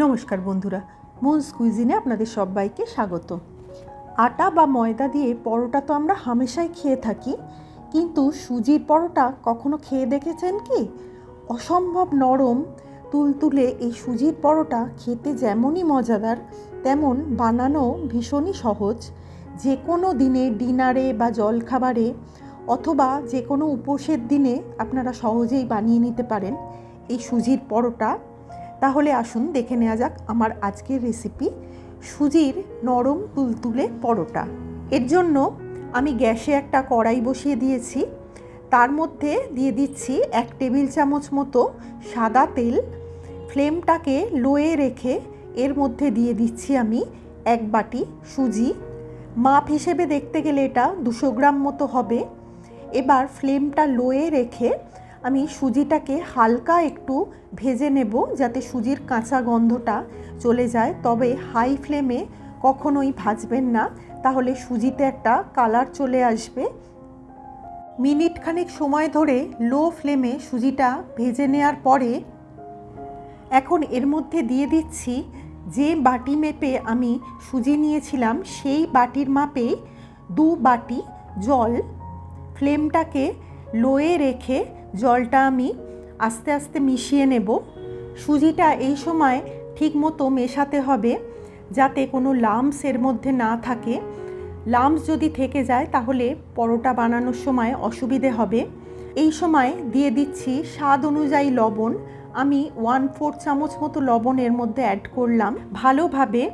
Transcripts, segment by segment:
নমস্কার বন্ধুরা, মুন্স কুইজিনে আপনাদের সবাইকে স্বাগত। আটা বা ময়দা দিয়ে পরোটা তো আমরা হামেশাই খেয়ে থাকি, কিন্তু সুজির পরোটা কখনো খেয়ে দেখেছেন কি? অসম্ভব নরম, তুলতুলে এই সুজির পরোটা খেতে যেমনই মজাদার, তেমন বানানো ভীষণই সহজ। যে কোনো দিনে ডিনারে বা জলখাবারে, অথবা যে কোনো উপোসের দিনে আপনারা সহজেই বানিয়ে নিতে পারেন এই সুজির পরোটা। তাহলে আসুন দেখে নেওয়া যাক আমার আজকের রেসিপি সুজির নরম তুলতুলে পরোটা। এর জন্য আমি গ্যাসে একটা কড়াই বসিয়ে দিয়েছি। তার মধ্যে দিয়ে দিচ্ছি এক টেবিল চামচ মতো সাদা তেল। ফ্লেমটাকে লোয়ে রেখে এর মধ্যে দিয়ে দিচ্ছি আমি এক বাটি সুজি। মাপ হিসেবে দেখতে গেলে এটা দুশো গ্রাম মতো হবে। এবার ফ্লেমটা লোয়ে রেখে আমি সুজিটাকে হালকা একটু ভেজে নেব যাতে সুজির কাঁচা গন্ধটা চলে যায়। তবে হাই ফ্লেমে কখনোই ভাজবেন না। তাহলে সুজিতে একটা কালার চলে আসবে। মিনিট খানেক সময় ধরে লো ফ্লেমে সুজিটা ভেজে নেওয়ার পরে এখন এর মধ্যে দিয়ে দিচ্ছি যে বাটি মেপে আমি সুজি নিয়েছিলাম, সেই বাটির মাপে দু বাটি জল। ফ্লেমটাকে লোয়ে রেখে জলটা আমি আস্তে আস্তে মিশিয়ে নেব। সুজিটা এই সময় ঠিক মতো মেশাতে হবে যাতে কোনো লামস এর মধ্যে না থাকে। লামস যদি থেকে যায় তাহলে পরোটা বানানোর সময় অসুবিধে হবে। এই সময় দিয়ে দিচ্ছি স্বাদ অনুযায়ী লবণ। আমি ওয়ান ফোর চামচ মতো লবণ এর মধ্যে অ্যাড করলাম। ভালোভাবে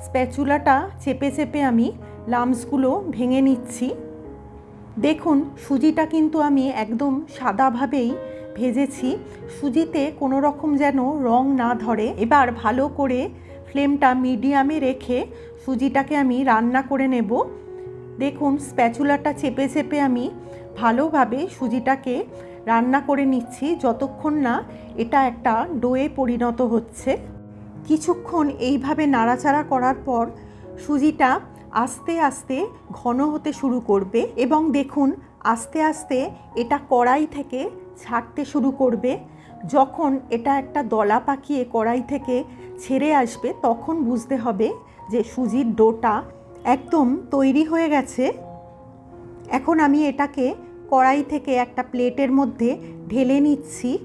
স্প্যাচুলাটা চেপে চেপে আমি লামসগুলো ভেঙে নিচ্ছি। দেখুন, সুজিটা কিন্তু আমি একদম সাদাভাবেই ভেজেছি। সুজিতে কোনো রকম যেন রং না ধরে। এবার ভালো করে ফ্লেমটা মিডিয়ামে রেখে সুজিটাকে আমি রান্না করে নেব। দেখুন, স্প্যাচুলাটা চেপে চেপে আমি ভালোভাবে সুজিটাকে রান্না করে নিচ্ছি। যতক্ষণ না এটা একটা ডোয়ে পরিণত হচ্ছে। কিছুক্ষণ এইভাবে নাড়াচাড়া করার পর সুজিটা আস্তে আস্তে ঘন হতে শুরু করবে এবং দেখুন, আস্তে আস্তে এটা কড়াই থেকে ছাড়তে শুরু করবে। যখন এটা একটা দলা পাকিয়ে কড়াই থেকে ছেড়ে আসবে, তখন বুঝতে হবে যে সুজির ডোটা একদম তৈরি হয়ে গেছে। এখন আমি এটাকে কড়াই থেকে একটা প্লেটের মধ্যে ঢেলে নিচ্ছি।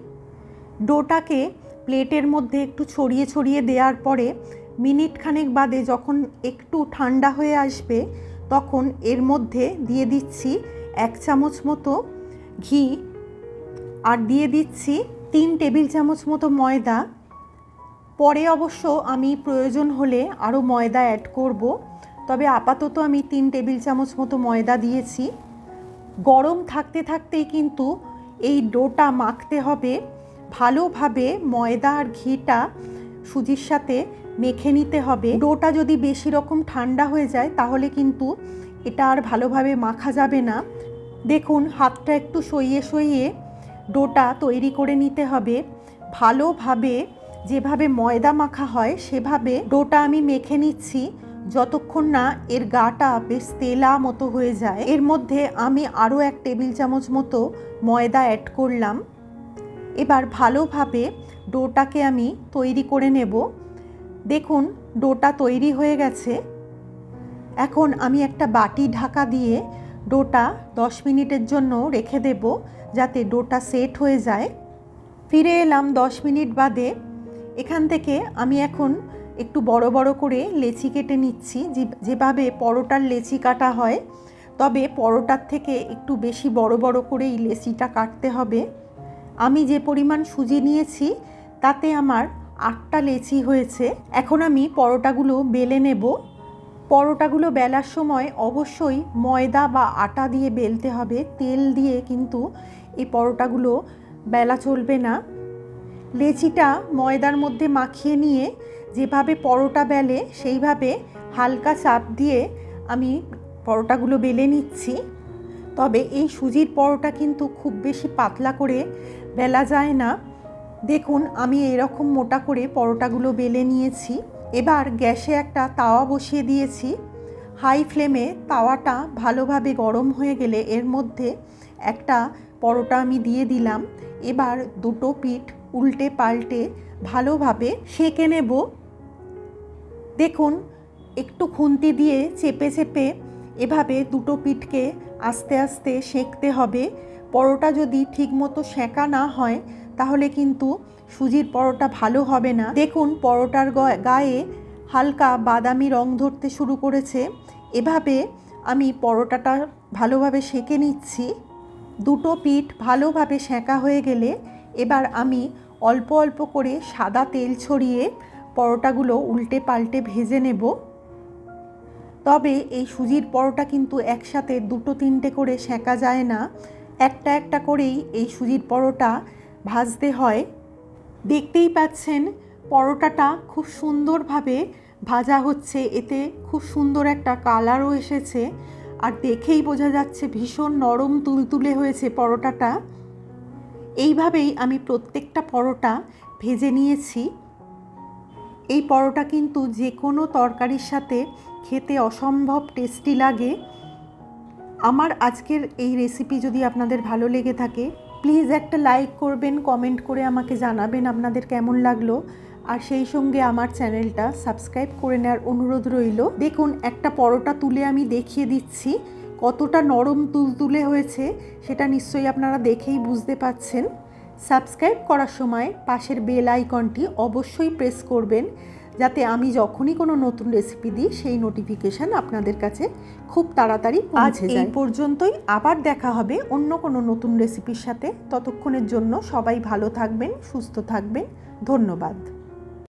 ডোটাকে প্লেটের মধ্যে একটু ছড়িয়ে ছড়িয়ে দেওয়ার পরে মিনিট খানেক বাদে যখন একটু ঠান্ডা হয়ে আসবে, তখন এর মধ্যে দিয়ে দিচ্ছি এক চামচ মতো ঘি আর দিয়ে দিচ্ছি তিন টেবিল চামচ মতো ময়দা। পরে অবশ্য আমি প্রয়োজন হলে আরও ময়দা অ্যাড করব। তবে আপাতত আমি তিন টেবিল চামচ মতো ময়দা দিয়েছি। গরম থাকতে থাকতেই কিন্তু এই ডোটা মাখতে হবে। ভালোভাবে ময়দা আর ঘিটা সুজির সাথে মেখে নিতে হবে। ডোটা যদি বেশি রকম ঠান্ডা হয়ে যায়, তাহলে কিন্তু এটা আর ভালোভাবে মাখা যাবে না। দেখুন, হাতটা একটু সইয়ে সইয়ে ডোটা তৈরি করে নিতে হবে। ভালোভাবে যেভাবে ময়দা মাখা হয়, সেভাবে ডোটা আমি মেখে নিচ্ছি। যতক্ষণ না এর গাটা বেশ তেলা মতো হয়ে যায়। এর মধ্যে আমি আরও এক টেবিল চামচ মতো ময়দা অ্যাড করলাম। এবার ভালোভাবে ডোটাকে আমি তৈরি করে নেব। দেখুন, ডোটা তৈরি হয়ে গেছে। এখন আমি একটা বাটি ঢাকা দিয়ে ডোটা দশ মিনিটের জন্য রেখে দেব যাতে ডোটা সেট হয়ে যায়। ফিরে এলাম দশ মিনিট বাদে। এখান থেকে আমি এখন একটু বড় বড় করে লেচি কেটে নিচ্ছি। যেভাবে পরোটার লেচি কাটা হয়, তবে পরোটার থেকে একটু বেশি বড় বড় এই লেচিটা কাটতে হবে। আমি যে পরিমাণ সুজি নিয়েছি, তাতে আমার আটটা লেচি হয়েছে। এখন আমি পরোটাগুলো বেলে নেব। পরোটাগুলো বেলার সময় অবশ্যই ময়দা বা আটা দিয়ে বেলতে হবে। তেল দিয়ে কিন্তু এই পরোটাগুলো বেলা চলবে না। লেচিটা ময়দার মধ্যে মাখিয়ে নিয়ে যেভাবে পরোটা বেলে, সেইভাবে হালকা চাপ দিয়ে আমি পরোটাগুলো বেলে নিচ্ছি। তবে এই সুজির পরোটা কিন্তু খুব বেশি পাতলা করে বেলা যায় না। দেখুন, আমি এরকম মোটা করে পরোটাগুলো বেলে নিয়েছি। এবার গ্যাসে একটা তাওয়া বসিয়ে দিয়েছি। হাই ফ্লেমে তাওয়াটা ভালোভাবে গরম হয়ে গেলে এর মধ্যে একটা পরোটা আমি দিয়ে দিলাম। এবার দুটো পিঠ উল্টে পাল্টে ভালোভাবে সেঁকে নেব। দেখুন, একটু খুন্তি দিয়ে চেপে চেপে এভাবে দুটো পিঠকে আস্তে আস্তে সেঁকতে হবে। পরোটা যদি ঠিকমতো সেঁকা না হয় তাহলে কিন্তু সুজির পরোটা ভালো হবে না। দেখুন, পরোটার গায়ে হালকা বাদামি রং ধরতে শুরু করেছে। এভাবে আমি পরোটাটা ভালোভাবে সেঁকে নিচ্ছি। দুটো পিঠ ভালোভাবে সেঁকা হয়ে গেলে এবার আমি অল্প অল্প করে সাদা তেল ছড়িয়ে পরোটাগুলো উল্টে পাল্টে ভেজে নেব। তবে এই সুজির পরোটা কিন্তু একসাথে দুটো তিনটে করে সেঁকা যায় না। একটা একটা করেই এই সুজির পরোটা ভাজতে হয়। দেখতেই পাচ্ছেন পরোটাটা খুব সুন্দরভাবে ভাজা হচ্ছে। এতে খুব সুন্দর একটা কালারও এসেছে। আর দেখেই বোঝা যাচ্ছে ভীষণ নরম তুলতুলে হয়েছে পরোটাটা। এইভাবেই আমি প্রত্যেকটা পরোটা ভেজে নিয়েছি। এই পরোটা কিন্তু যে কোনো তরকারির সাথে খেতে অসম্ভব টেস্টি লাগে। আমার আজকের এই রেসিপি যদি আপনাদের ভালো লেগে থাকে প্লিজ একটা লাইক করবেন, কমেন্ট করে আমাকে জানাবেন আপনাদের কেমন লাগল। আর সেই সঙ্গে আমার চ্যানেলটা সাবস্ক্রাইব করে নেওয়ার অনুরোধ রইল। দেখুন, একটা পরোটা তুলে আমি দেখিয়ে দিচ্ছি। কতটা নরম তুলতুলে হয়েছে, সেটা নিশ্চয়ই আপনারা দেখেই বুঝতে পাচ্ছেন। সাবস্ক্রাইব করার সময় পাশের বেল আইকনটি অবশ্যই প্রেস করবেন। যাতে আমি যখনই কোনো নতুন রেসিপি দিই সেই নোটিফিকেশান আপনাদের কাছে খুব তাড়াতাড়ি আজ এই পর্যন্তই। আবার দেখা হবে অন্য কোনো নতুন রেসিপির সাথে। ততক্ষণের জন্য সবাই ভালো থাকবেন সুস্থ থাকবেন। ধন্যবাদ।